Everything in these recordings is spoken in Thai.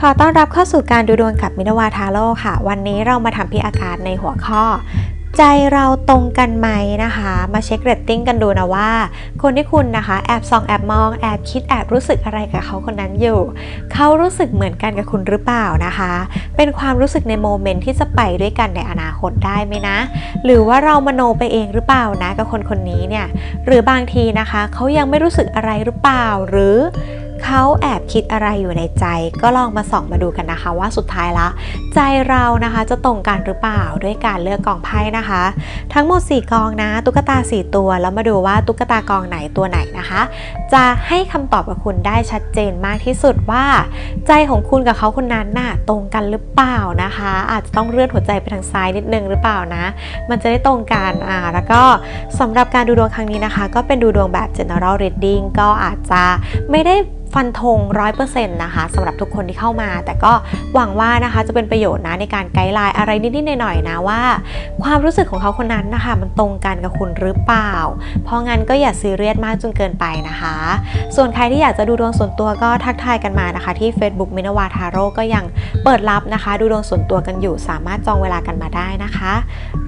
ขอต้อนรับเข้าสู่การดูดวงกับมินาวาทาโร่ค่ะ วันนี้เรามาทำพิอากาศในหัวข้อ ใจเราตรงกันไหมนะคะ มาเช็คเรตติ้งกันดูนะว่า คนที่คุณนะคะแอบส่องแอบมองแอบคิดแอบรู้สึกอะไรกับเขาคนนั้นอยู่ เขารู้สึกเหมือนกันกับคุณหรือเปล่านะคะ เป็นความรู้สึกในโมเมนต์ที่จะไปด้วยกันในอนาคตได้ไหมนะ หรือว่าเรามโนไปเองหรือเปล่านะกับคนคนนี้เนี่ยหรือบางทีนะคะเขายังไม่รู้สึกอะไรหรือเปล่าหรือ เขาแอบคิดอะไรอยู่ในใจ ก็ลองมาส่องมาดูกันนะคะ ว่าสุดท้ายละ ใจเรานะคะจะตรงกันหรือเปล่าด้วยการเลือกกองไพ่นะคะ ทั้งหมด 4 กองนะ ตุ๊กตา 4 ตัว แล้วมาดูว่าตุ๊กตากองไหนตัวไหนนะคะ จะให้คำตอบกับคุณได้ชัดเจนมากที่สุดว่า ใจของคุณกับเขาคนนั้นน่ะตรงกันหรือเปล่านะคะ อาจจะต้องเลื่อนหัวใจไปทางซ้ายนิดนึงหรือเปล่านะ มันจะได้ตรงกันอ่าแล้วก็สำหรับการดูดวงครั้งนี้นะคะ ก็เป็นดูดวงแบบ general reading ก็อาจจะไม่ได้ฟันธง100%นะคะสำหรับทุกคนที่เข้ามา แต่ก็หวังว่านะคะจะเป็นประโยชน์นะในการไกด์ไลน์อะไรนิดๆหน่อยๆนะว่า ความรู้สึกของเขาคนนั้นนะคะ มันตรงกันกับคุณหรือเปล่า เพราะงั้นก็อย่าซีเรียสมากจนเกินไปนะคะ ส่วนใครที่อยากจะดูดวงส่วนตัวก็ทักทายกันมานะคะ ที่ Facebook มินวาทาโร่ก็ยังเปิดรับนะคะ ดูดวงส่วนตัวกันอยู่สามารถจองเวลากันมาได้นะคะ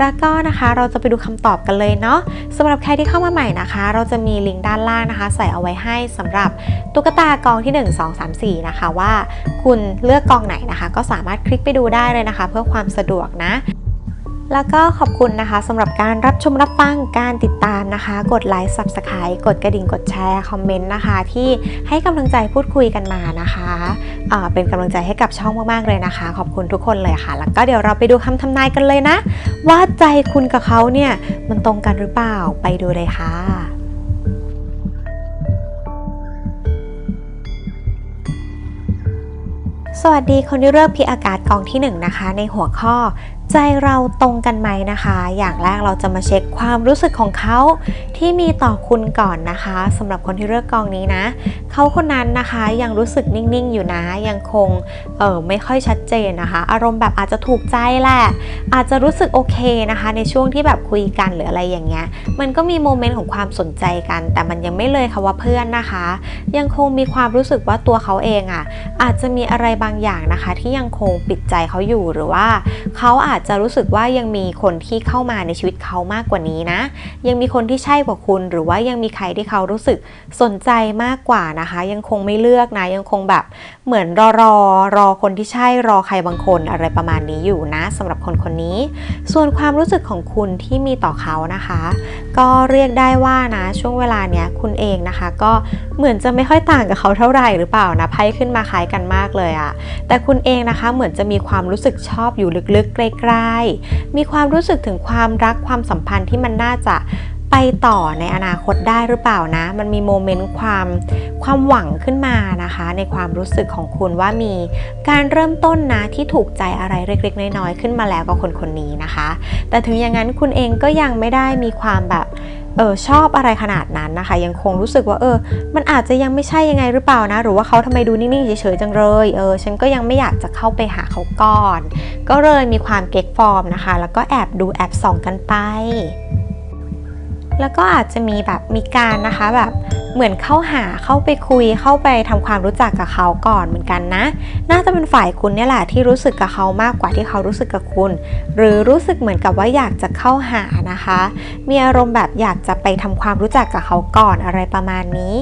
แล้วก็นะคะเราจะไปดูคำตอบกันเลยเนาะสำหรับใครที่เข้ามาใหม่นะคะ เราจะมีลิงก์ด้านล่างนะคะ ใส่เอาไว้ให้สำหรับตุ๊กตากองที่ 1 2 3 4 นะคะว่าคุณเลือกกองไหนนะคะ ก็สามารถคลิกไปดูได้เลยนะคะ เพื่อความสะดวกนะแล้วก็ขอบคุณนะคะสำหรับการรับชมรับฟังการติดตามนะคะ กดไลค์ Subscribe กดกระดิ่งกดแชร์คอมเมนต์นะคะ ที่ให้กำลังใจพูดคุยกันมานะคะเอ่อเป็นกำลังใจให้กับช่องมากๆเลยนะคะ ขอบคุณทุกคนเลยค่ะ แล้วก็เดี๋ยวเราไปดูคำทำนายกันเลยนะ ว่าใจคุณกับเขาเนี่ย มันตรงกันหรือเปล่าไปดูเลยค่ะ สวัสดีคนที่เลือกพิอากาศกองที่ 1 นะคะ ในหัวข้อ ใจเราตรงกันไหมนะคะ อย่างแรกเราจะมาเช็คความรู้สึกของเขาที่มีต่อคุณก่อนนะคะสำหรับคนที่เลือกกองนี้นะ เขาคนนั้นนะคะยังรู้สึกนิ่งๆอยู่นะ ยังคงเออไม่ค่อยชัดเจนนะคะ อารมณ์แบบอาจจะถูกใจแหละ อาจจะรู้สึกโอเคนะคะ ในช่วงที่แบบคุยกันหรืออะไรอย่างเงี้ย มันก็มีโมเมนต์ของความสนใจกัน แต่มันยังไม่เลยค่ะว่าเพื่อนนะคะ ยังคงมีความรู้สึกว่าตัวเขาเองอะอาจจะมีอะไรบางอย่างนะคะ ที่ยังคงปิดใจเขาอยู่หรือว่าเขาอาจจะรู้สึกว่ายังมีคนที่เข้ามาในชีวิตเขามากกว่านี้นะ ยังมีคนที่ใช่กว่าคุณ หรือว่ายังมีใครที่เขารู้สึกสนใจมากกว่านะคะ ยังคงไม่เลือกนะ ยังคงแบบเหมือนรอรอรอคนที่ใช่รอใครบางคนอะไรประมาณนี้อยู่นะสำหรับคนคนนี้ ส่วนความรู้สึกของคุณที่มีต่อเขานะคะ ก็เรียกได้ว่านะช่วงเวลาเนี้ยคุณเองนะคะ ก็เหมือนจะไม่ค่อยต่างกับเขาเท่าไหร่หรือเปล่านะไพ่ขึ้นมาคล้ายกันมากเลยอะแต่คุณเองนะคะเหมือนจะมีความรู้สึกชอบอยู่ลึกๆใกล้ๆมีความรู้สึกถึงความรักความสัมพันธ์ที่มันน่าจะไปต่อในอนาคตได้หรือเปล่านะ มันมีโมเมนต์ความความหวังขึ้นมานะคะ ในความรู้สึกของคุณว่ามีการเริ่มต้นนะที่ถูกใจอะไรเล็กๆ น้อยๆ ขึ้นมาแล้วกับคนคนนี้นะคะ แต่ถึงอย่างนั้นคุณเองก็ยังไม่ได้มีความแบบ เออชอบอะไรขนาดนั้นนะคะ ยังคงรู้สึกว่าเออ มันอาจจะยังไม่ใช่ยังไงหรือเปล่านะ หรือว่าเขาทำไมดูนิ่งๆเฉยๆจังเลยเออฉันก็ยังไม่อยากจะเข้าไปหาเขาก่อน ก็เลยมีความเก๊กฟอร์มนะคะ แล้วก็แอบดูแอบส่องกันไป แล้วก็อาจจะมีแบบมีการนะคะแบบเหมือนเข้าหาเข้าไปคุยเข้าไปทำความรู้จักกับเขาก่อนเหมือนกันนะ น่าจะเป็นฝ่ายคุณเนี่ยแหละที่รู้สึกกับเขามากกว่าที่เขารู้สึกกับคุณ หรือรู้สึกเหมือนกับว่าอยากจะเข้าหานะคะ มีอารมณ์แบบอยากจะไปทำความรู้จักกับเขาก่อนอะไรประมาณนี้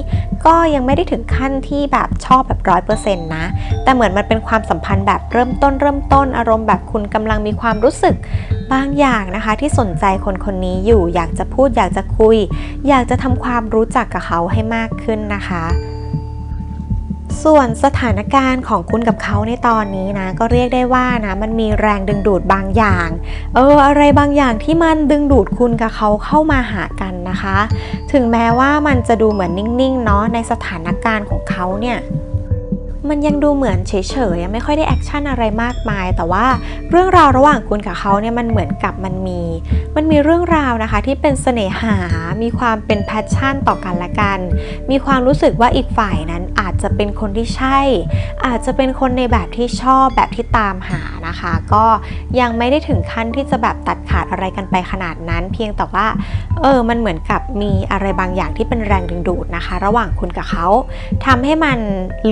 ก็ยังไม่ได้ถึงขั้นที่แบบชอบแบบร้อยเปอร์เซ็นต์นะ แต่เหมือนมันเป็นความสัมพันธ์แบบเริ่มต้นเริ่มต้นอารมณ์แบบคุณกำลังมีความรู้สึก บางอย่างนะคะที่สนใจคนคนนี้อยู่ อยากจะพูดอยากจะคุย อยากจะทำความรู้จักกับเขาให้มากขึ้นนะคะ ส่วนสถานการณ์ของคุณกับเขาในตอนนี้นะ ก็เรียกได้ว่านะมันมีแรงดึงดูดบางอย่าง เอออะไรบางอย่างที่มันดึงดูดคุณกับเขาเข้ามาหากันนะคะ ถึงแม้ว่ามันจะดูเหมือนนิ่งๆเนาะในสถานการณ์ของเขาเนี่ย มันยังดูเหมือนเฉยๆยังไม่ค่อยได้แอคชั่นอะไรมากมาย แต่ว่าเรื่องราวระหว่างคุณกับเขาเนี่ยมันเหมือนกับมันมี มันมีเรื่องราวนะคะที่เป็นเสน่หา มีความเป็นแพชชั่นต่อกันและกัน มีความรู้สึกว่าอีกฝ่ายนั้นอาจจะเป็นคนที่ใช่ อาจจะเป็นคนในแบบที่ชอบแบบที่ตามหานะคะ ก็ยังไม่ได้ถึงขั้นที่จะแบบตัดขาดอะไรกันไปขนาดนั้น เพียงแต่ว่าเออมันเหมือนกับมีอะไรบางอย่างที่เป็นแรงดึงดูดนะคะ ระหว่างคุณกับเขาทำให้มัน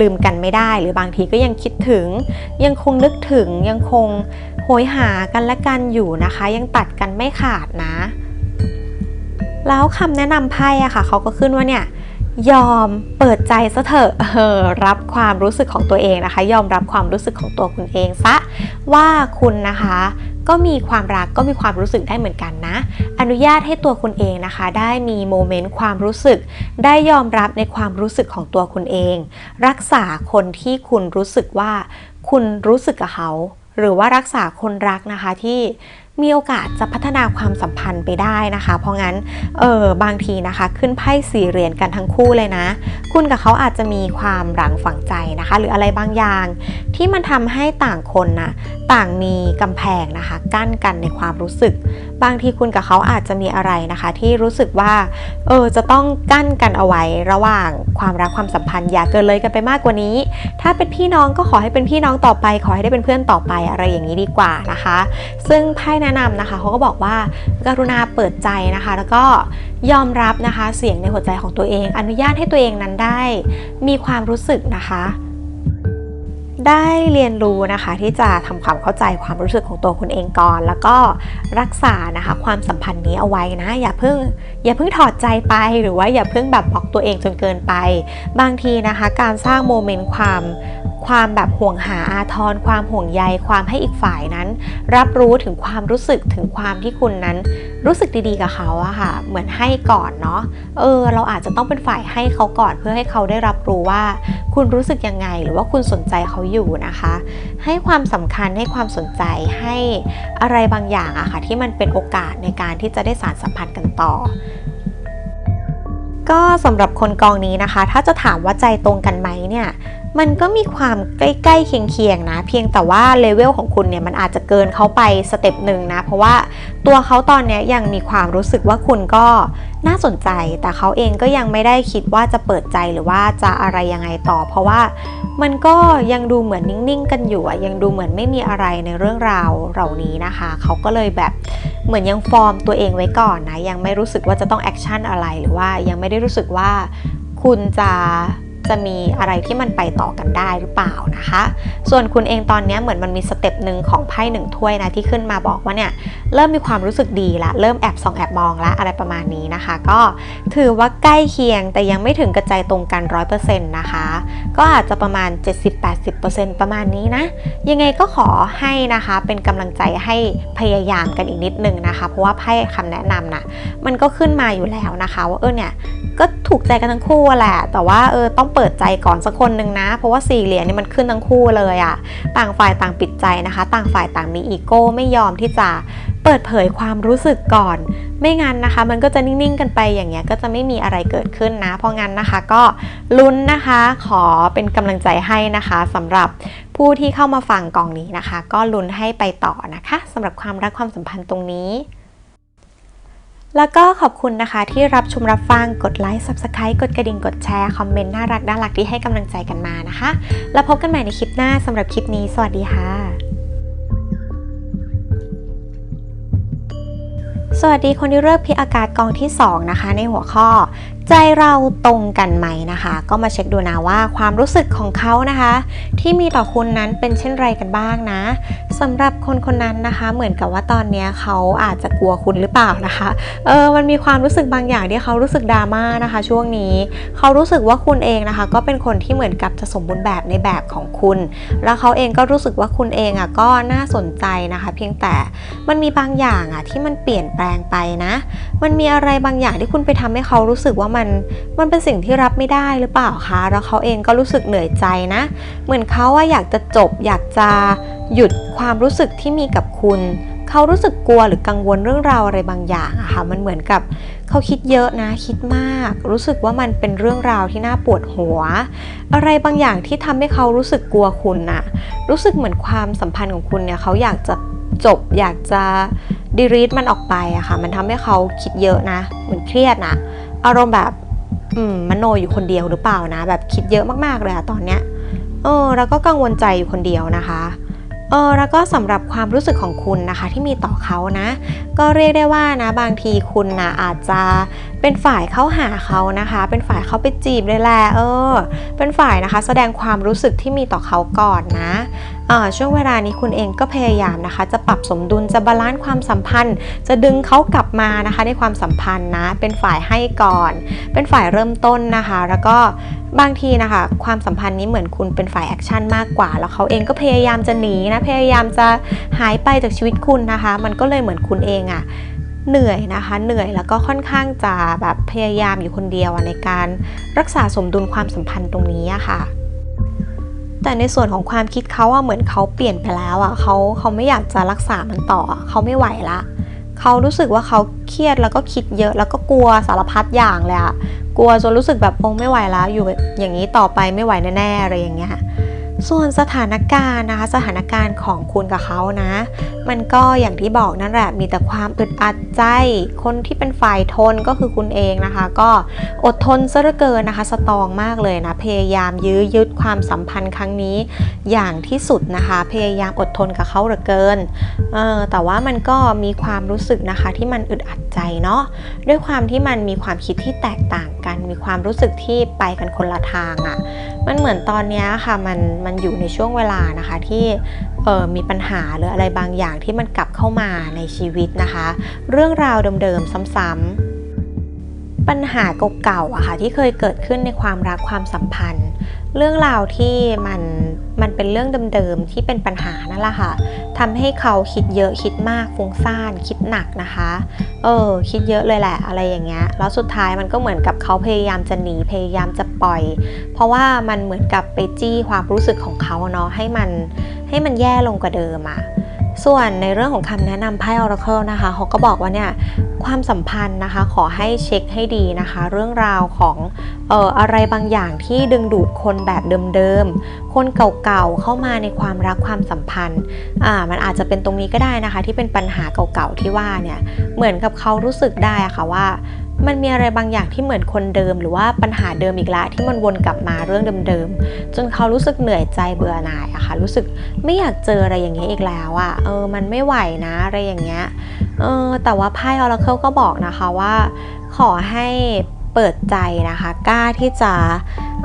ลืมกันไม่ได้ได้หรือบางทีก็ยังคิดถึง ยังคงนึกถึงยังคงโหยหากันและกันอยู่นะคะ ยังตัดกันไม่ขาดนะ แล้วคำแนะนำไพ่อะค่ะเขาก็ขึ้นว่าเนี่ยยอมเปิดใจซะเถอะออรับความรู้สึกของตัวเองนะคะ ยอมรับความรู้สึกของตัวคุณเองซะว่าคุณนะคะ ก็มีความรักก็มีความรู้สึกได้เหมือนกันนะ อนุญาตให้ตัวคุณเองนะคะ ได้มีโมเมนต์ความรู้สึก ได้ยอมรับในความรู้สึกของตัวคุณเอง รักษาคนที่คุณรู้สึกว่า คุณรู้สึกกับเขา หรือว่ารักษาคนรักนะคะที่ มีโอกาสจะพัฒนาความสัมพันธ์ไปได้นะคะ เพราะงั้นเออบางทีนะคะขึ้นไพ่สี่เหรียญกันทั้งคู่เลยนะ คุณกับเขาอาจจะมีความหลังฝังใจนะคะ หรืออะไรบางอย่าง ที่มันทำให้ต่างคนนะต่างมีกำแพงนะคะ กั้นกันในความรู้สึก บางทีคุณกับเขาอาจจะมีอะไรนะคะ ที่รู้สึกว่าเออจะต้องกั้นกันเอาไว้ระหว่างความรักความสัมพันธ์อย่าเกินเลยกันไปมากกว่านี้ ถ้าเป็นพี่น้องก็ขอให้เป็นพี่น้องต่อไป ขอให้ได้เป็นเพื่อนต่อไปอะไรอย่างนี้ดีกว่านะคะ ซึ่งไพ่แนะนำนะคะเขาก็บอกว่าการุณาเปิดใจนะคะ แล้วก็ยอมรับนะคะเสียงในหัวใจของตัวเอง อนุญาตให้ตัวเองนั้นได้ มีความรู้สึกนะคะ ได้เรียนรู้นะคะที่จะทำความเข้าใจความรู้สึกของตัวคุณเองก่อน แล้วก็รักษานะคะความสัมพันธ์นี้เอาไว้นะอย่าเพิ่งอย่าเพิ่งถอดใจไปหรือว่าอย่าเพิ่งแบบบล็อกตัวเองจนเกินไป บางทีนะคะ การสร้างโมเมนต์ความความแบบห่วงหาอาทรความห่วงใยความให้อีกฝ่ายนั้น รับรู้ถึงความรู้สึกถึงความที่คุณนั้นรู้สึกดีๆกับเขาอะค่ะ เหมือนให้ก่อนเนาะเออ เราอาจจะต้องเป็นฝ่ายให้เขาก่อนเพื่อให้เขาได้รับรู้ว่า คุณรู้สึกยังไง หรือว่าคุณสนใจเขาอยู่นะคะ ให้ความสำคัญให้ความสนใจให้อะไรบางอย่างอะค่ะที่มันเป็นโอกาสในการที่จะได้สารสัมพันธ์กันต่อ ก็สำหรับคนกองนี้นะคะ ถ้าจะถามว่าใจตรงกันไหมเนี่ย มันก็มีความใกล้ๆเคียงๆนะ เพียงแต่ว่าเลเวลของคุณเนี่ยมันอาจจะเกินเขาไปสเต็ปหนึ่งนะ เพราะว่าตัวเขาตอนนี้ยยังมีความรู้สึกว่าคุณก็น่าสนใจ แต่เขาเองก็ยังไม่ได้คิดว่าจะเปิดใจหรือว่าจะอะไรยังไงต่อ เพราะว่ามันก็ยังดูเหมือนนิ่งๆ กันอยู่อะยังดูเหมือนไม่มีอะไรในเรื่องราวเหล่านี้นะคะ เขาก็เลยแบบเหมือนยังฟอร์มตัวเองไว้ก่อนนะ ยังไม่รู้สึกว่าจะต้องแอคชั่นอะไรหรือว่ายังไม่ได้รู้สึกว่าคุณจะ จะมีอะไรที่มันไปต่อกันได้หรือเปล่านะคะ ส่วนคุณเองตอนนี้เหมือนมันมีสเต็ปหนึ่งของไพ่หนึ่งถ้วยนะที่ขึ้นมาบอกว่าเนี่ยเริ่มมีความรู้สึกดีละเริ่มแอบส่องแอบมองละอะไรประมาณนี้นะคะ ก็ถือว่าใกล้เคียงแต่ยังไม่ถึงกระจายตรงกัน 100%นะคะ ก็อาจจะประมาณ 70-80%ประมาณนี้นะ ยังไงก็ขอให้นะคะเป็นกำลังใจให้พยายามกันอีกนิดนึงนะคะ เพราะว่าไพ่คำแนะนำนะมันก็ขึ้นมาอยู่แล้วนะคะ ว่าเออเนี่ยก็ถูกใจกันทั้งคู่แหละแต่ว่าเออต้องเปิดใจก่อนสักคนหนึ่งนะ เพราะว่าสี่เหรียญนี่มันขึ้นทั้งคู่เลยอะต่างฝ่ายต่างปิดใจนะคะ ต่างฝ่ายต่างมีอีโก้ไม่ยอมที่จะเปิดเผยความรู้สึกก่อน ไม่งั้นนะคะ มันก็จะนิ่งๆกันไปอย่างเงี้ยก็จะไม่มีอะไรเกิดขึ้นนะ เพราะงั้นนะคะก็ลุ้นนะคะ ขอเป็นกำลังใจให้นะคะสำหรับผู้ที่เข้ามาฟังกองนี้นะคะ ก็ลุ้นให้ไปต่อนะคะสำหรับความรักความสัมพันธ์ตรงนี้ แล้วก็ขอบคุณนะคะที่รับชมรับฟัง กดไลค์ Subscribe กดกระดิ่ง กดแชร์ คอมเมนต์น่ารักน่ารักที่ให้กำลังใจกันมานะคะ แล้วพบกันใหม่ในคลิปหน้าสำหรับคลิปนี้ สวัสดีค่ะ สวัสดีคนที่เลือกพิอากาศกองที่ 2 นะคะ ในหัวข้อ ใจเราตรงกันไหมนะคะ ก็มาเช็คดูนะว่าความรู้สึกของเขานะคะ ที่มีต่อคุณนั้นเป็นเช่นไรกันบ้างนะสำหรับคนคนนั้นนะคะ เหมือนกับว่าตอนนี้เขาอาจจะกลัวคุณหรือเปล่านะคะเออมันมีความรู้สึกบางอย่างที่เขารู้สึกดราม่านะคะ ช่วงนี้เขารู้สึกว่าคุณเองนะคะ ก็เป็นคนที่เหมือนกับจะสมบูรณ์แบบในแบบของคุณ แล้วเขาเองก็รู้สึกว่าคุณเองอะก็น่าสนใจนะคะ เพียงแต่มันมีบางอย่างอะที่มันเปลี่ยนแปลงไปนะ มันมีอะไรบางอย่างที่คุณไปทำให้เขารู้สึกว่ามันมันเป็นสิ่งที่รับไม่ได้หรือเปล่าคะแล้วเขาเองก็รู้สึกเหนื่อยใจนะ เหมือนเขาว่าอยากจะจบ อยากจะหยุดความรู้สึกที่มีกับคุณเขารู้สึกกลัวหรือกังวลเรื่องราวอะไรบางอย่างอะค่ะ มันเหมือนกับเขาคิดเยอะนะ คิดมาก รู้สึกว่ามันเป็นเรื่องราวที่น่าปวดหัว อะไรบางอย่างที่ทำให้เขารู้สึกกลัวคุณน่ะรู้สึกเหมือนความสัมพันธ์ของคุณเนี่ยเขาอยากจะจบ อยากจะดีรีทมันออกไปอะค่ะ มันทำให้เขาคิดเยอะนะ เหมือนเครียดนะ อารมณ์แบบ อืมมโนอยู่คนเดียวหรือเปล่านะ แบบคิดเยอะมากๆเลยอะตอนเนี้ยเออแล้วก็กังวลใจอยู่คนเดียวนะคะเออแล้วก็สำหรับความรู้สึกของคุณนะคะที่มีต่อเขานะ ก็เรียกได้ว่านะบางทีคุณนะอาจจะเป็นฝ่ายเข้าหาเขานะคะ เป็นฝ่ายเข้าไปจีบเลยแหละเออ เป็นฝ่ายนะคะ แสดงความรู้สึกที่มีต่อเขาก่อนนะ ช่วงเวลานี้คุณเองก็พยายามนะคะ จะปรับสมดุลจะบาลานซ์ความสัมพันธ์ จะดึงเขากลับมานะคะในความสัมพันธ์นะเป็นฝ่ายให้ก่อน เป็นฝ่ายเริ่มต้นนะคะ แล้วก็บางทีนะคะ ความสัมพันธ์นี้เหมือนคุณเป็นฝ่ายแอคชั่นมากกว่า แล้วเขาเองก็พยายามจะหนีนะพยายามจะหายไปจากชีวิตคุณนะคะ มันก็เลยเหมือนคุณเองอะเหนื่อยนะคะ เหนื่อยแล้วก็ค่อนข้างจะแบบพยายามอยู่คนเดียวในการรักษาสมดุลความสัมพันธ์ตรงนี้อะค่ะ แต่ในส่วนของความคิดเขาอะเหมือนเขาเปลี่ยนไปแล้วอะเขาเขาไม่อยากจะรักษามันต่อเขาไม่ไหวละเขารู้สึกว่าเขาเครียดแล้วก็คิดเยอะ แล้วก็กลัวสารพัดอย่างเลยอะกลัวจนรู้สึกแบบโอ้ไม่ไหวแล้วอยู่อย่างนี้ต่อไปไม่ไหวแน่ๆอะไรอย่างเงี้ย ส่วนสถานการณ์นะคะสถานการณ์ของคุณกับเขานะ มันก็อย่างที่บอกนั่นแหละมีแต่ความอึดอัดใจ คนที่เป็นฝ่ายทนก็คือคุณเองนะคะ ก็อดทนซะเหลือเกินนะคะ สตองมากเลยนะ พยายามยื้อยึดความสัมพันธ์ครั้งนี้อย่างที่สุดนะคะ พยายามอดทนกับเขาเหลือเกินเออแต่ว่ามันก็มีความรู้สึกนะคะที่มันอึดอัดใจเนาะด้วยความที่มันมีความคิดที่แตกต่างกัน มีความรู้สึกที่ไปกันคนละทางอะ่ะ มันเหมือนตอนนี้ค่ะมันมันอยู่ในช่วงเวลานะคะที่เออมีปัญหาหรืออะไรบางอย่างที่มันกลับเข้ามาในชีวิตนะคะ เรื่องราวเดิมๆซ้ำๆปัญหาเก่าๆอะค่ะที่เคยเกิดขึ้นในความรักความสัมพันธ์ เรื่องราวที่มัน เป็นเรื่องเดิมๆที่เป็นปัญหานั่นแหละค่ะทำให้เขาคิดเยอะคิดมากฟุ้งซ่านคิดหนักนะคะ เออ คิดเยอะเลยแหละอะไรอย่างเงี้ยแล้วสุดท้ายมันก็เหมือนกับเขาพยายามจะหนีพยายามจะปล่อย เพราะว่ามันเหมือนกับไปจี้ความรู้สึกของเขาเนาะให้มันให้มันแย่ลงกว่าเดิมอะ ส่วนในเรื่องของคำแนะนำไพ่ Oracle นะคะเขาก็บอกว่าเนี่ยความสัมพันธ์นะคะขอให้เช็คให้ดีนะคะ เรื่องราวของเอ่ออะไรบางอย่างที่ดึงดูดคนแบบเดิมๆ คนเก่าๆเข้ามาในความรักความสัมพันธ์อ่ามันอาจจะเป็นตรงนี้ก็ได้นะคะ ที่เป็นปัญหาเก่าๆที่ว่าเนี่ยเหมือนกับเขารู้สึกได้ะค่ะว่า มันมีอะไรบางอย่างที่เหมือนคนเดิม หรือว่าปัญหาเดิมอีกละที่มันวนกลับมาเรื่องเดิมๆ จนเขารู้สึกเหนื่อยใจเบื่อหน่ายอะค่ะ รู้สึกไม่อยากเจออะไรอย่างเงี้ยอีกแล้วอะเออ มันไม่ไหวนะอะไรอย่างเงี้ย เออ แต่ว่าไพ่ Oracle ก็บอกนะคะว่า ขอให้เปิดใจนะคะ กล้าที่จะ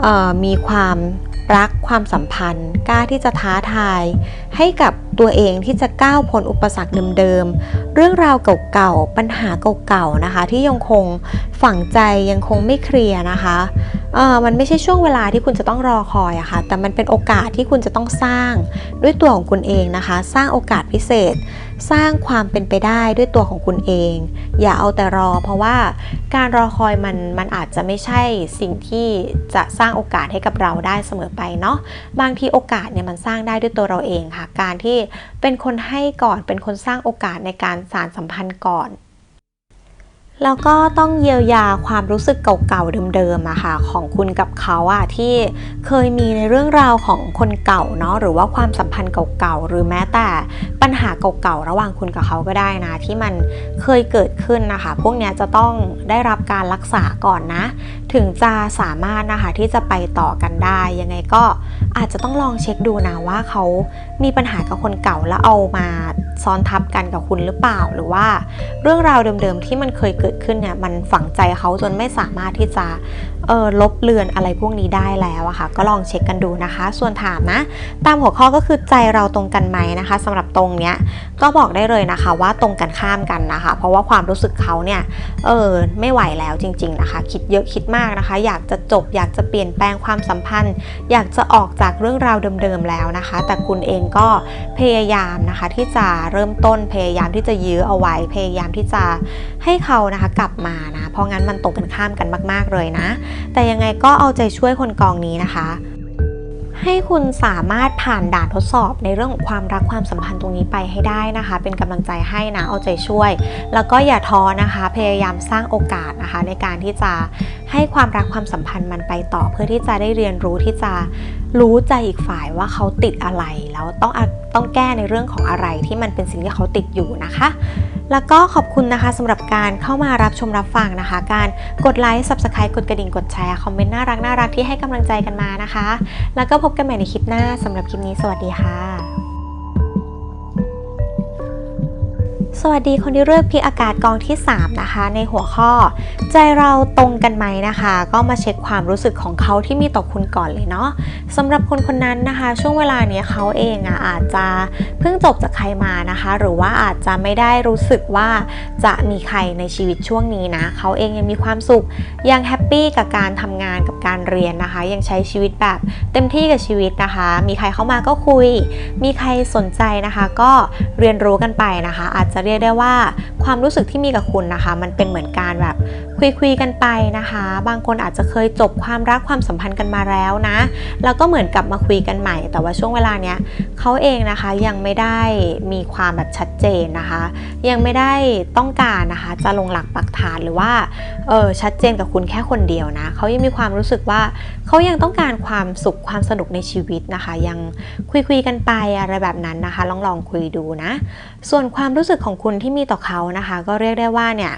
ออมีความ รักความสัมพันธ์ กล้าที่จะท้าทาย ให้กับตัวเองที่จะก้าวพ้นอุปสรรคเดิมๆ เรื่องราวเก่าๆ ปัญหาเก่าๆ นะคะ ที่ยังคงฝังใจยังคงไม่เคลียร์นะคะเออมันไม่ใช่ช่วงเวลาที่คุณจะต้องรอคอยอะค่ะ แต่มันเป็นโอกาสที่คุณจะต้องสร้างด้วยตัวของคุณเองนะคะ สร้างโอกาสพิเศษ สร้างความเป็นไปได้ด้วยตัวของคุณเอง อย่าเอาแต่รอ เพราะว่าการรอคอยมันมันอาจจะไม่ใช่สิ่งที่จะสร้างโอกาสให้กับเราได้เสมอไปเนาะบางทีโอกาสเนี่ยมันสร้างได้ด้วยตัวเราเองค่ะ การที่เป็นคนให้ก่อนเป็นคนสร้างโอกาสในการสารสัมพันธ์ก่อน แล้วก็ต้องเยียวยาความรู้สึกเก่าๆเดิมๆอะค่ะของคุณกับเขาอะที่เคยมีในเรื่องราวของคนเก่าเนาะหรือว่าความสัมพันธ์เก่าๆหรือแม้แต่ปัญหาเก่าๆระหว่างคุณกับเขาก็ได้นะที่มันเคยเกิดขึ้นนะคะ พวกนี้จะต้องได้รับการรักษาก่อนนะ ถึงจะสามารถนะคะที่จะไปต่อกันได้ยังไงก็อาจจะต้องลองเช็คดูนะว่าเขา มีปัญหากับคนเก่าแล้วเอามาซ้อนทับกันกับคุณหรือเปล่า หรือว่าเรื่องราวเดิมๆที่มันเคยเกิดขึ้นเนี่ยมันฝังใจเขาจนไม่สามารถที่จะเออลบเลือนอะไรพวกนี้ได้แล้วอะค่ะ ก็ลองเช็คกันดูนะคะ ส่วนถามนะ ตามหัวข้อก็คือใจเราตรงกันไหมนะคะสำหรับตรงเนี้ยก็บอกได้เลยนะคะว่าตรงกันข้ามกันนะคะ เพราะว่าความรู้สึกเขาเนี่ยเออไม่ไหวแล้วจริง ๆนะคะ คิดเยอะคิดมากนะคะ อยากจะจบอยากจะเปลี่ยนแปลงความสัมพันธ์ อยากจะออกจากเรื่องราวเดิมๆแล้วนะคะ แต่คุณเองก็พยายามนะคะที่จะเริ่มต้นพยายามที่จะยื้อเอาไว้ พยายามที่จะให้เขานะคะกลับมานะ เพราะงั้นมันตรงกันข้ามกันมาก ๆเลยนะ แต่ยังไงก็เอาใจช่วยคนกองนี้นะคะ ให้คุณสามารถผ่านด่านทดสอบในเรื่องของความรักความสัมพันธ์ตรงนี้ไปให้ได้นะคะ เป็นกำลังใจให้นะเอาใจช่วย แล้วก็อย่าท้อนะคะ พยายามสร้างโอกาสนะคะ ในการที่จะให้ความรักความสัมพันธ์มันไปต่อ เพื่อที่จะได้เรียนรู้ที่จะรู้ใจอีกฝ่ายว่าเขาติดอะไร แล้วต้องต้องแก้ในเรื่องของอะไรที่มันเป็นสิ่งที่เขาติดอยู่นะคะ แล้วก็ขอบคุณนะคะสำหรับการเข้ามารับชมรับฟังนะคะ การกดไลค์ subscribe กดกระดิ่งกดแชร์คอมเมนต์น่ารักน่ารักที่ให้กำลังใจกันมานะคะ แล้วก็พบกันใหม่ในคลิปหน้าสำหรับคลิปนี้สวัสดีค่ะ สวัสดีคนที่เลือกพิกอากาศกองที่ 3 นะคะ ในหัวข้อ ใจเราตรงกันไหมนะคะ ก็มาเช็คความรู้สึกของเขาที่มีต่อคุณก่อนเลยเนาะสำหรับคนคนนั้นนะคะ ช่วงเวลาเนี้ยเขาเองอะอาจจะเพิ่งจบจากใครมานะคะ หรือว่าอาจจะไม่ได้รู้สึกว่าจะมีใครในชีวิตช่วงนี้นะเขาเองยังมีความสุขยังแฮปปี้กับการทำงานกับการเรียนนะคะ ยังใช้ชีวิตแบบเต็มที่กับชีวิตนะคะ มีใครเข้ามาก็คุย มีใครสนใจนะคะ ก็เรียนรู้กันไปนะคะ อาจจะเรียียกได้ว่า ความรู้สึกที่มีกับคุณนะคะ มันเป็นเหมือนการแบบ คุยคุยๆกันไปนะคะ บางคนอาจจะเคยจบความรักความสัมพันธ์กันมาแล้วนะ แล้วก็เหมือนกลับมาคุยกันใหม่ แต่ว่าช่วงเวลาเนี้ยเขาเองนะคะยังไม่ได้มีความแบบชัดเจนนะคะ ยังไม่ได้ต้องการนะคะจะลงหลักปักฐานหรือว่าเออชัดเจนกับคุณแค่คนเดียวนะเขายังมีความรู้สึกว่าเขายังต้องการความสุขความสนุกในชีวิตนะคะ ยังคุยคุยๆกันไปอะไรแบบนั้นนะคะ ลองลองคุยดูนะ ส่วนความรู้สึกของคุณที่มีต่อเขานะคะ ก็เรียกได้ว่าเนี่ย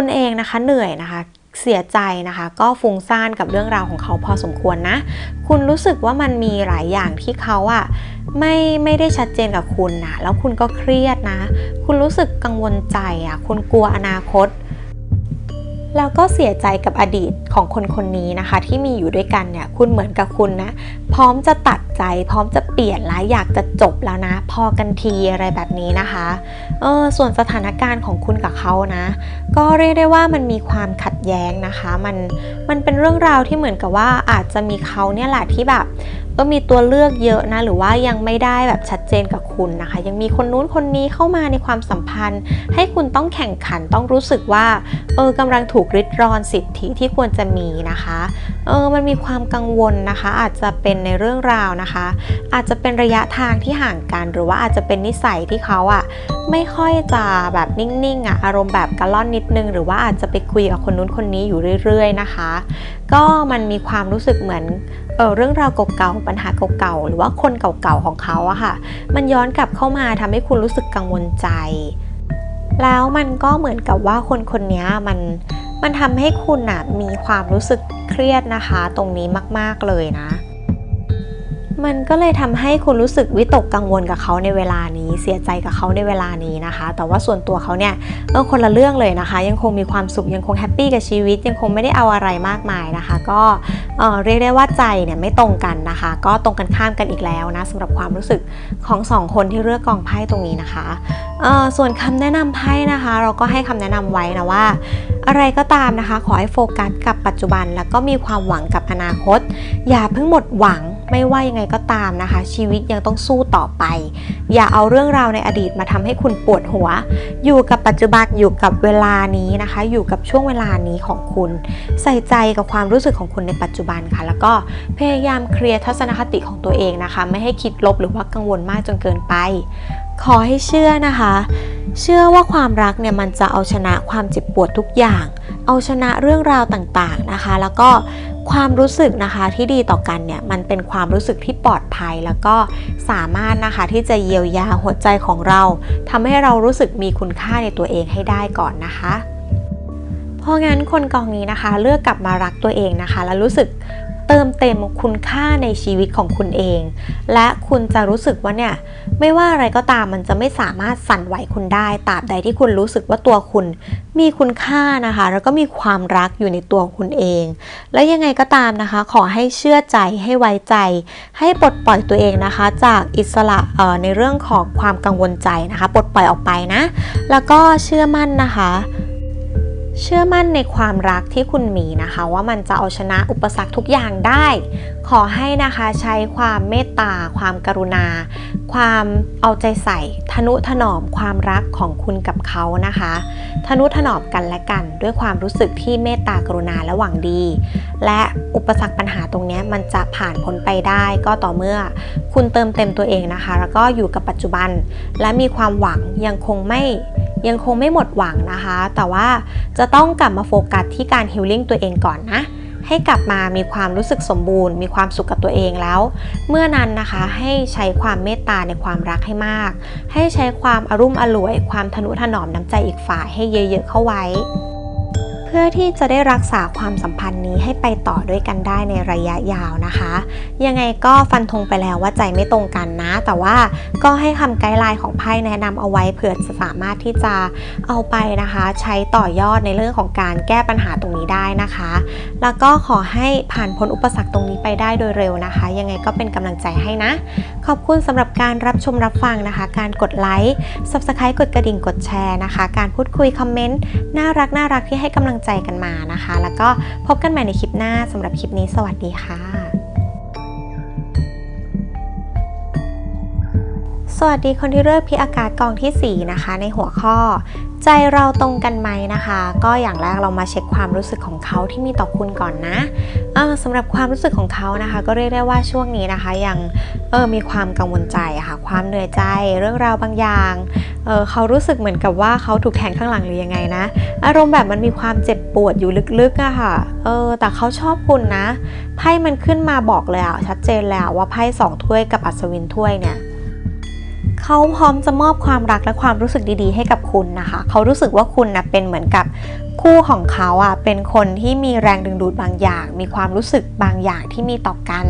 คุณเองนะคะเหนื่อยนะคะเสียใจนะคะ ก็ฟุ้งซ่านกับเรื่องราวของเขาพอสมควรนะ คุณรู้สึกว่ามันมีหลายอย่างที่เขาอะไม่ไม่ได้ชัดเจนกับคุณนะแล้วคุณก็เครียดนะ คุณรู้สึกกังวลใจอะคุณกลัวอนาคต แล้วก็เสียใจกับอดีตของคนคนนี้นะคะ ที่มีอยู่ด้วยกันเนี่ยคุณเหมือนกับคุณนะ พร้อมจะตัดใจ พร้อมจะเปลี่ยนแล้วอยากจะจบแล้วนะ พอกันทีอะไรแบบนี้นะคะเออส่วนสถานการณ์ของคุณกับเขานะ ก็เรียกได้ว่ามันมีความขัดแย้งนะคะ มันมันเป็นเรื่องราวที่เหมือนกับว่าอาจจะมีเขาเนี่ยแหละที่แบบ ก็มีตัวเลือกเยอะนะ หรือว่ายังไม่ได้แบบชัดเจนกับคุณนะคะ ยังมีคนนู้นคนนี้เข้ามาในความสัมพันธ์ ให้คุณต้องแข่งขันต้องรู้สึกว่าเออกำลังถูกริดรอนสิทธิที่ควรจะมีนะคะเออมันมีความกังวลนะคะ อาจจะเป็นในเรื่องราวนะคะ อาจจะเป็นระยะทางที่ห่างกัน หรือว่าอาจจะเป็นนิสัยที่เขาอะไม่ค่อยจะแบบนิ่งๆอะอารมณ์แบบกระล่อนนิดนึง หรือว่าอาจจะไปคุยกับคนนู้นคนนี้อยู่เรื่อย ๆ นะคะ ก็มันมีความรู้สึกเหมือนเออเรื่องราวเก่าๆปัญหาเก่าๆหรือว่าคนเก่าๆของเขาอะค่ะ มันย้อนกลับเข้ามาทำให้คุณรู้สึกกังวลใจ แล้วมันก็เหมือนกับว่าคนคนนี้มันมันทำให้คุณอะมีความรู้สึกเครียดนะคะ ตรงนี้มากๆเลยนะ มันก็เลยทำให้คุณรู้สึกวิตกกังวลกับเขาในเวลานี้ เสียใจกับเขาในเวลานี้นะคะ แต่ว่าส่วนตัวเขาเนี่ยเออคนละเรื่องเลยนะคะ ยังคงมีความสุขยังคงแฮปปี้กับชีวิต ยังคงไม่ได้เอาอะไรมากมายนะคะ ก็เออเรียกได้ว่าใจเนี่ยไม่ตรงกันนะคะ ก็ตรงกันข้ามกันอีกแล้วนะสำหรับความรู้สึกของสองคนที่เลือกกองไพ่ตรงนี้นะคะเออส่วนคำแนะนำไพ่นะคะ เราก็ให้คำแนะนำไว้นะว่า อะไรก็ตามนะคะ ขอให้โฟกัสกับปัจจุบัน แล้วก็มีความหวังกับอนาคต อย่าเพิ่งหมดหวัง ไม่ว่ายังไงก็ตามนะคะ ชีวิตยังต้องสู้ต่อไป อย่าเอาเรื่องราวในอดีตมาทำให้คุณปวดหัว อยู่กับปัจจุบันอยู่กับเวลานี้นะคะ อยู่กับช่วงเวลานี้ของคุณ ใส่ใจกับความรู้สึกของคุณในปัจจุบันค่ะ แล้วก็พยายามเคลียร์ทัศนคติของตัวเองนะคะ ไม่ให้คิดลบหรือว่ากังวลมากจนเกินไป ขอให้เชื่อนะคะ เชื่อว่าความรักเนี่ยมันจะเอาชนะความเจ็บปวดทุกอย่าง เอาชนะเรื่องราวต่างๆนะคะ แล้วก็ ความรู้สึกนะคะที่ดีต่อกันเนี่ยมันเป็นความรู้สึกที่ปลอดภัยแล้วก็สามารถนะคะที่จะเยียวยาหัวใจของเราทำให้เรารู้สึกมีคุณค่าในตัวเองให้ได้ก่อนนะคะ เพราะงั้นคนกองนี้นะคะ เลือกกลับมารักตัวเองนะคะ และรู้สึก เติมเต็มคุณค่าในชีวิตของคุณเอง และคุณจะรู้สึกว่าเนี่ย ไม่ว่าอะไรก็ตามมันจะไม่สามารถสั่นไหวคุณได้ตราบใดที่คุณรู้สึกว่าตัวคุณ มีคุณค่านะคะ แล้วก็มีความรักอยู่ในตัวคุณเอง และยังไงก็ตามนะคะ ขอให้เชื่อใจให้ไว้ใจ ให้ปลดปล่อยตัวเองนะคะ จากอิสระเอ่อในเรื่องของความกังวลใจนะคะปลดปล่อยออกไปนะ แล้วก็เชื่อมั่นนะคะ เชื่อมั่นในความรักที่คุณมีนะคะ ว่ามันจะเอาชนะอุปสรรคทุกอย่างได้ ขอให้นะคะใช้ความเมตตา ความกรุณา ความเอาใจใส่ ทนุถนอมความรักของคุณกับเขานะคะ ทนุถนอมกันและกัน ด้วยความรู้สึกที่เมตตากรุณาและหวังดี และอุปสรรคปัญหาตรงนี้มันจะผ่านพ้นไปได้ก็ต่อเมื่อ คุณเติมเต็มตัวเองนะคะ แล้วก็อยู่กับปัจจุบัน และมีความหวังยังคงไม่ ยังคงไม่หมดหวังนะคะ แต่ว่าจะต้องกลับมาโฟกัสที่การฮิลลิ่งตัวเองก่อนนะให้กลับมามีความรู้สึกสมบูรณ์ มีความสุขกับตัวเองแล้ว เมื่อนั้นนะคะให้ใช้ความเมตตาในความรักให้มาก ให้ใช้ความอารุ่มอร่วย ความทนุถนอมน้ำใจอีกฝ่ายให้เยอะๆเข้าไว้ เพื่อที่จะได้รักษาความสัมพันธ์นี้ให้ไปต่อด้วยกันได้ในระยะยาวนะคะ ยังไงก็ฟันธงไปแล้วว่าใจไม่ตรงกันนะ แต่ว่าก็ให้คำไกด์ไลน์ของไพ่แนะนำเอาไว้เผื่อจะสามารถที่จะเอาไปนะคะ ใช้ต่อยอดในเรื่องของการแก้ปัญหาตรงนี้ได้นะคะ แล้วก็ขอให้ผ่านพ้นอุปสรรคตรงนี้ไปได้โดยเร็วนะคะ ยังไงก็เป็นกำลังใจให้นะ ขอบคุณสำหรับการรับชมรับฟังนะคะ การกดไลค์ Subscribe กดกระดิ่งกดแชร์นะคะ การพูดคุยคอมเมนต์น่ารักน่ารักที่ให้กำลังใจกันมานะคะ แล้วก็พบกันใหม่ในคลิปหน้าสำหรับคลิปนี้สวัสดีค่ะ สวัสดีคนที่เลือกพิอากาศกองทีสี่ 4 นะคะ ในหัวข้อ ใจเราตรงกันไหมนะคะ ก็อย่างแรกเรามาเช็คความรู้สึกของเขาที่มีต่อคุณก่อนนะสำหรับความรู้สึกของเขานะคะ ก็เรียกได้ว่าช่วงนี้นะคะ ยังเออมีความกังวลใจะค่ะ ความเหนื่อยใจเรื่องราวบางอย่างเออเขารู้สึกเหมือนกับว่าเขาถูกแทงข้างหลังหรือยังไงนะ อารมณ์แบบมันมีความเจ็บปวดอยู่ลึกๆอะค่ะเออแต่เขาชอบคุณนะไพ่มันขึ้นมาบอกเลยอะชัดเจนแล้วว่าไพ่สองถ้วยกับอัศวินถ้วยเนี่ย เขาพร้อมจะมอบความรักและความรู้สึกดีๆ ให้กับคุณนะคะ เขารู้สึกว่าคุณนะเป็นเหมือนกับ คู่ของเขาอะเป็นคนที่มีแรงดึงดูดบางอย่าง มีความรู้สึกบางอย่างที่มีต่อกัน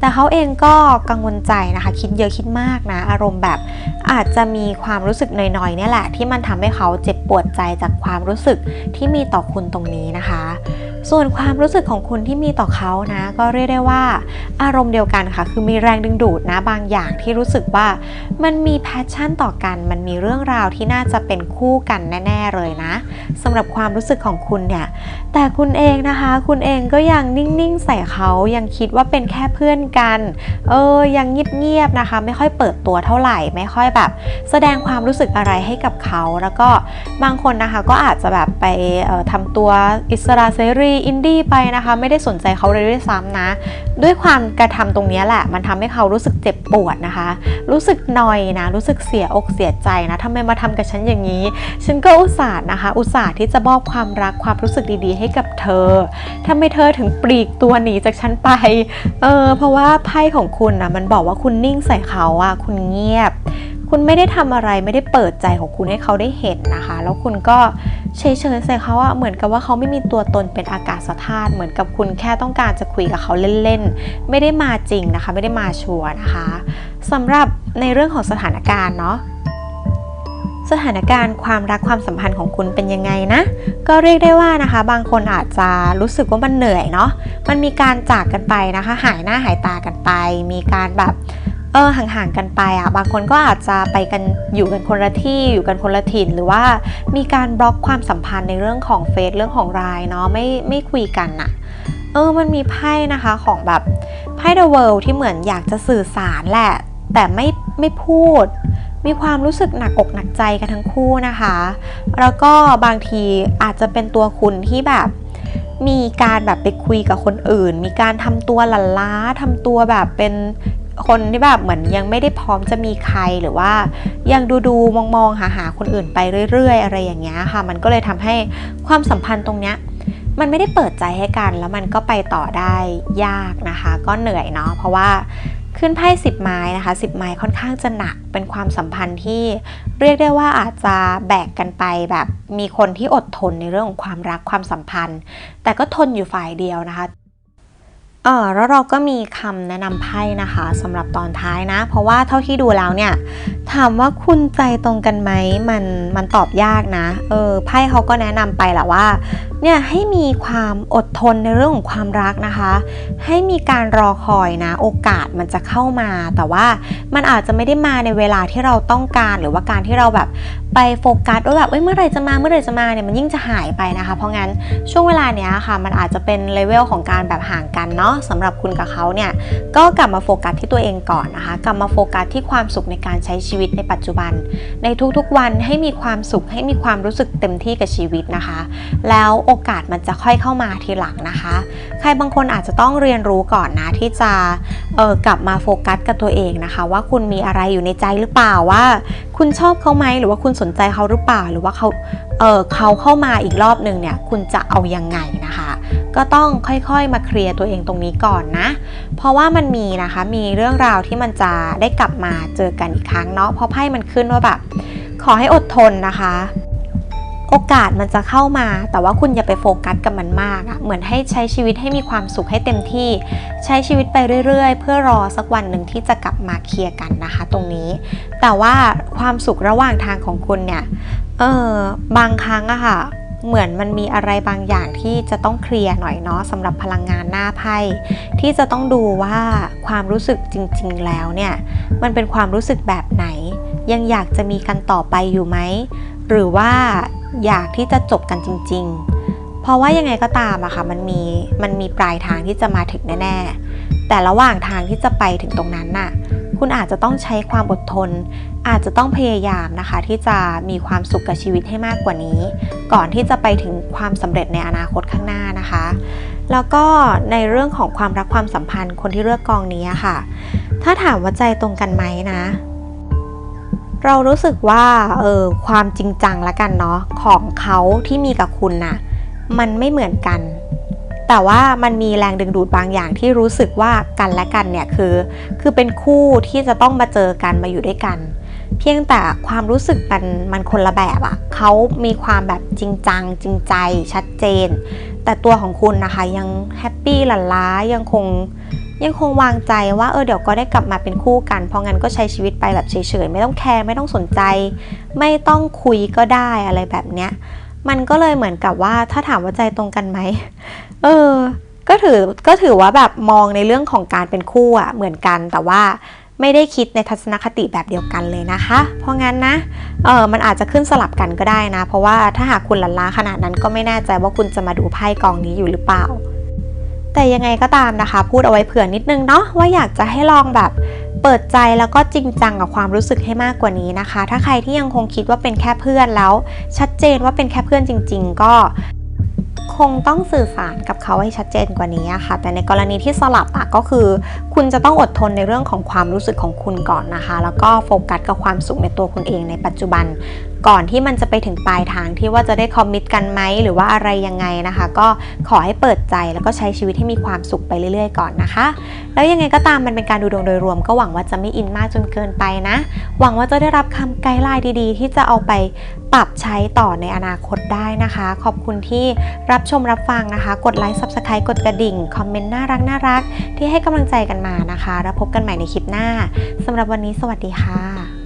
แต่เขาเองก็กังวลใจนะคะ คิดเยอะคิดมากนะ อารมณ์แบบอาจจะมีความรู้สึกหน่อยๆเนี่ยแหละ ที่มันทำให้เขาเจ็บปวดใจจากความรู้สึกที่มีต่อคุณตรงนี้นะคะ ส่วนความรู้สึกของคุณที่มีต่อเขานะ ก็เรียกได้ว่า อารมณ์เดียวกันค่ะ คือมีแรงดึงดูดนะบางอย่างที่รู้สึกว่ามันมีแพชชั่นต่อกัน มันมีเรื่องราวที่น่าจะเป็นคู่กันแน่ ๆ เลยนะสำหรับความรู้สึกของคุณเนี่ย แต่คุณเองนะคะ คุณเองก็ยังนิ่งๆใส่เขายังคิดว่าเป็นแค่เพื่อนกัน เออ ยังเงียบๆนะคะ ไม่ค่อยเปิดตัวเท่าไหร่ ไม่ค่อยแบบ แสดงความรู้สึกอะไรให้กับเขา แล้วก็บางคนนะคะก็อาจจะแบบไปออทำตัวอิสระเสรีอินดี้ไปนะคะ ไม่ได้สนใจเขาเลยด้วยซ้ำนะ ด้วยความกระทำตรงนี้แหละ มันทำให้เขารู้สึกเจ็บปวดนะคะ รู้สึกนอยนะ รู้สึกเสียอกเสียใจนะทำไมมาทำกับฉันอย่างนี้ ฉันก็อุตส่าห์นะคะ อุตส่าห์ที่จะมอบความความรักความรู้สึกดีๆ ให้กับเธอทำไมเธอถึงปลีกตัวหนีจากฉันไป เออ เพราะว่าไพ่ของคุณนะมันบอกว่าคุณนิ่งใส่เขาอะคุณเงียบ คุณไม่ได้ทำอะไรไม่ได้เปิดใจของคุณให้เขาได้เห็นนะคะ แล้วคุณก็เฉยๆใส่เขาอะเหมือนกับว่าเขาไม่มีตัวตนเป็นอากาศธาตุเหมือนกับคุณแค่ต้องการจะคุยกับเขาเล่นๆ ไม่ได้มาจริงนะคะ ไม่ได้มาชัวร์นะคะสำหรับในเรื่องของสถานการณ์เนาะ สถานการณ์ความรักความสัมพันธ์ของคุณเป็นยังไงนะ ก็เรียกได้ว่านะคะ บางคนอาจจะรู้สึกว่ามันเหนื่อยเนาะมันมีการจากกันไปนะคะ หายหน้าหายตากันไป มีการแบบเออห่างๆกันไปอะบางคนก็อาจจะไปกันอยู่กันคนละที่อยู่กันคนละถิ่น หรือว่ามีการบล็อกความสัมพันธ์ในเรื่องของเฟซเรื่องของไลน์เนาะไม่ไม่คุยกันน่ะเออมันมีไพ่นะคะของแบบไพ่ The World ที่เหมือนอยากจะสื่อสารแหละ แต่ไม่ไม่พูด มีความรู้สึกหนักอกหนักใจกันทั้งคู่นะคะ แล้วก็บางทีอาจจะเป็นตัวคุณที่แบบมีการแบบไปคุยกับคนอื่น มีการทำตัวหลั่นล้าทำตัวแบบเป็นคนที่แบบเหมือนยังไม่ได้พร้อมจะมีใครหรือว่า ยังดูดูมองมองหาหาคนอื่นไปเรื่อย ๆ อะไรอย่างเงี้ยค่ะ มันก็เลยทำให้ความสัมพันธ์ตรงเนี้ยมันไม่ได้เปิดใจให้กัน แล้วมันก็ไปต่อได้ยากนะคะ ก็เหนื่อยเนาะเพราะว่า ขึ้นไพ่สิบไม้นะคะสิบไม้ค่อนข้างจะหนักเป็นความสัมพันธ์ที่เรียกได้ว่าอาจจะแบกกันไปแบบมีคนที่อดทนในเรื่องของความรักความสัมพันธ์ แต่ก็ทนอยู่ฝ่ายเดียวนะคะ ออแล้วเราก็มีคำแนะนำไพ่นะคะสำหรับตอนท้ายนะ เพราะว่าเท่าที่ดูแล้วเนี่ย ถามว่าคุณใจตรงกันไหมมันมันตอบยากนะ เออไพ่เขาก็แนะนำไปแหละว่า เนี่ยให้มีความอดทนในเรื่องของความรักนะคะ ให้มีการรอคอยนะ โอกาสมันจะเข้ามา แต่ว่ามันอาจจะไม่ได้มาในเวลาที่เราต้องการหรือว่าการที่เราแบบ ไปโฟกัสว่าแบบเอ้ยเมื่อไรจะมาเมื่อไรจะมาเนี่ยมันยิ่งจะหายไปนะคะ เพราะงั้นช่วงเวลาเนี้ยค่ะ มันอาจจะเป็นเลเวลของการแบบห่างกันเนาะสำหรับคุณกับเขาเนี่ยก็กลับมาโฟกัสที่ตัวเองก่อนนะคะ กลับมาโฟกัสที่ความสุขในการใช้ชีวิตในปัจจุบัน ในทุกๆวันให้มีความสุขให้มีความรู้สึกเต็มที่กับชีวิตนะคะ แล้วโอกาสมันจะค่อยเข้ามาทีหลังนะคะ ใครบางคนอาจจะต้องเรียนรู้ก่อนนะที่จะเออกลับมาโฟกัสกับตัวเองนะคะ ว่าคุณมีอะไรอยู่ในใจหรือเปล่าว่า คุณชอบเขาไหมหรือว่าคุณสนใจเขาหรือเปล่า หรือว่าเขาเออเขาเข้ามาอีกรอบหนึ่งเนี่ย คุณจะเอายังไงนะคะ ก็ต้องค่อยๆมาเคลียร์ตัวเองตรงนี้ก่อนนะ เพราะว่ามันมีนะคะมีเรื่องราวที่มันจะได้กลับมาเจอกันอีกครั้งเนาะเพราะไพ่มันขึ้นว่าแบบขอให้อดทนนะคะ โอกาสมันจะเข้ามา แต่ว่าคุณอย่าไปโฟกัสกับมันมากอะเหมือนให้ใช้ชีวิตให้มีความสุขให้เต็มที่ ใช้ชีวิตไปเรื่อยๆ เพื่อรอสักวันหนึ่งที่จะกลับมาเคลียร์กันนะคะ ตรงนี้ แต่ว่าความสุขระหว่างทางของคุณเนี่ย เออบางครั้งอะค่ะเหมือนมันมีอะไรบางอย่างที่จะต้องเคลียร์หน่อยเนาะสำหรับพลังงานหน้าไพ่ที่จะต้องดูว่าความรู้สึกจริง ๆ แล้วเนี่ย มันเป็นความรู้สึกแบบไหน ยังอยากจะมีกันต่อไปอยู่ไหมหรือว่า อยากที่จะจบกันจริง ๆ เพราะว่ายังไงก็ตามอะค่ะมันมีมันมีปลายทางที่จะมาถึงแน่ๆ แต่ระหว่างทางที่จะไปถึงตรงนั้นน่ะคุณอาจจะต้องใช้ความอดทน อาจจะต้องพยายามนะคะ ที่จะมีความสุขกับชีวิตให้มากกว่านี้ ก่อนที่จะไปถึงความสำเร็จในอนาคตข้างหน้านะคะ แล้วก็ในเรื่องของความรักความสัมพันธ์คนที่เลือกกองนี้ค่ะ ถ้าถามว่าใจตรงกันไหมนะ เรารู้สึกว่าเออความจริงจังละกันเนาะของเขาที่มีกับคุณน่ะมันไม่เหมือนกัน แต่ว่ามันมีแรงดึงดูดบางอย่างที่รู้สึกว่ากันและกันเนี่ยคือ คือเป็นคู่ที่จะต้องมาเจอกันมาอยู่ด้วยกัน เพียงแต่ความรู้สึกมันมันคนละแบบอะเขามีความแบบจริงจัง จริงใจชัดเจน แต่ตัวของคุณนะคะยังแฮปปี้หลั่นล้ายังคง ยังคงวางใจว่าเออเดี๋ยวก็ได้กลับมาเป็นคู่กัน เพราะงั้นก็ใช้ชีวิตไปแบบเฉยๆ ไม่ต้องแคร์ไม่ต้องสนใจ ไม่ต้องคุยก็ได้อะไรแบบเนี้ย มันก็เลยเหมือนกับว่าถ้าถามว่าใจตรงกันไหมเออ ก็ถือก็ถือว่าแบบมองในเรื่องของการเป็นคู่อะเหมือนกันแต่ว่าไม่ได้คิดในทัศนคติแบบเดียวกันเลยนะคะ เพราะงั้นนะ เออมันอาจจะขึ้นสลับกันก็ได้นะ เพราะว่าถ้าหากคุณลันล้าขนาดนั้นก็ไม่แน่ใจว่าคุณจะมาดูไพ่กองนี้อยู่หรือเปล่า แต่ยังไงก็ตามนะคะ พูดเอาไว้เผื่อนิดนึงเนาะว่าอยากจะให้ลองแบบเปิดใจแล้วก็จริงจังกับความรู้สึกให้มากกว่านี้นะคะ ถ้าใครที่ยังคงคิดว่าเป็นแค่เพื่อนแล้ว ชัดเจนว่าเป็นแค่เพื่อนจริง ๆ ก็คงต้องสื่อสารกับเขาให้ชัดเจนกว่านี้ค่ะ แต่ในกรณีที่สลับอะก็คือ คุณจะต้องอดทนในเรื่องของความรู้สึกของคุณก่อนนะคะ แล้วก็โฟกัสกับความสุขในตัวคุณเองในปัจจุบันก่อนที่มันจะไปถึงปลายทางที่ว่าจะได้คอมมิตกันไหมหรือว่าอะไรยังไงนะคะ ก็ขอให้เปิดใจแล้วก็ใช้ชีวิตให้มีความสุขไปเรื่อยๆ ก่อนนะคะ แล้วยังไงก็ตามมันเป็นการดูดวงโดยรวม ก็หวังว่าจะไม่อินมากจนเกินไปนะ หวังว่าจะได้รับคำไกด์ไลน์ดีๆ ที่จะเอาไปปรับใช้ต่อในอนาคตได้นะคะ ขอบคุณที่รับชมรับฟังนะคะ กดไลค์ Subscribe กดกระดิ่ง คอมเมนต์น่ารักน่ารักที่ให้กำลังใจกันมานะคะ แล้วพบกันใหม่ในคลิปหน้าสำหรับวันนี้สวัสดีค่ะ